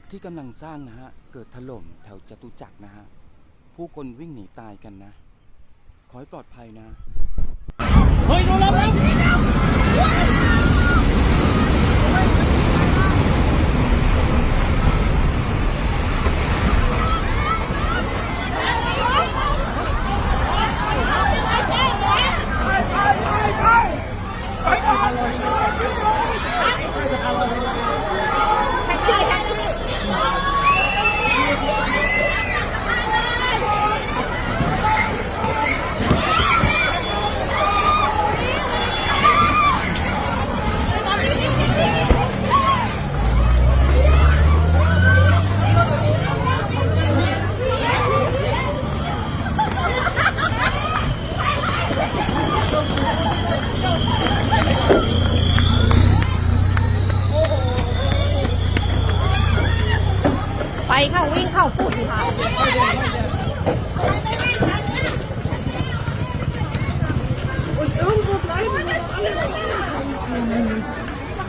ตึกที่กำลังสร้างนะฮะ เกิดถล่มแถวจตุจักรนะฮะ ผู้คนวิ่งหนีตายกันนะ ขอให้ปลอดภัยนะ เฮ้ยโดนแลว แท็กซี่แท็กซี่ ไปค่ะ วิ่งเข้าฝุ่นค่ะ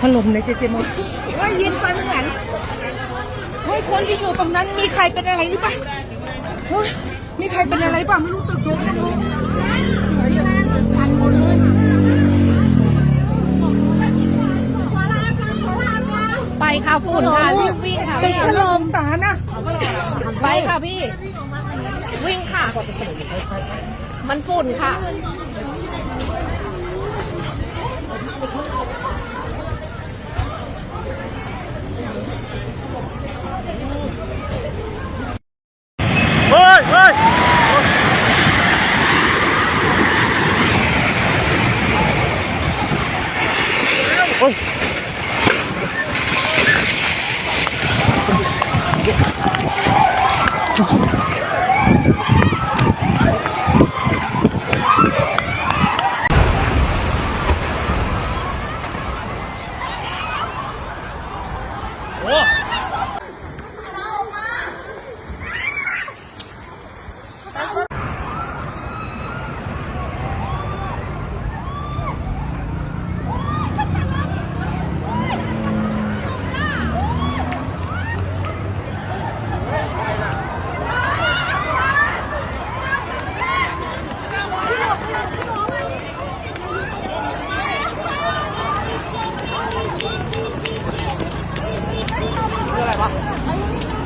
ถล่มในเจเจมดเฮ้ยยิงไปเหมือนกันเฮ้ยคนที่อยู่ตรงนั้นมีใครเป็นอะไรหรือเปล่ามีใครเป็นอะไรบ้างไม่รู้ตึกโดนนะลูกไปค่ะฝุ่นค่ะรีบวิ่งค่ะตึกพี่ถล่มสารนะ ไปค่ะพี่ วิ่งค่ะ มันฝุ่นค่ะ I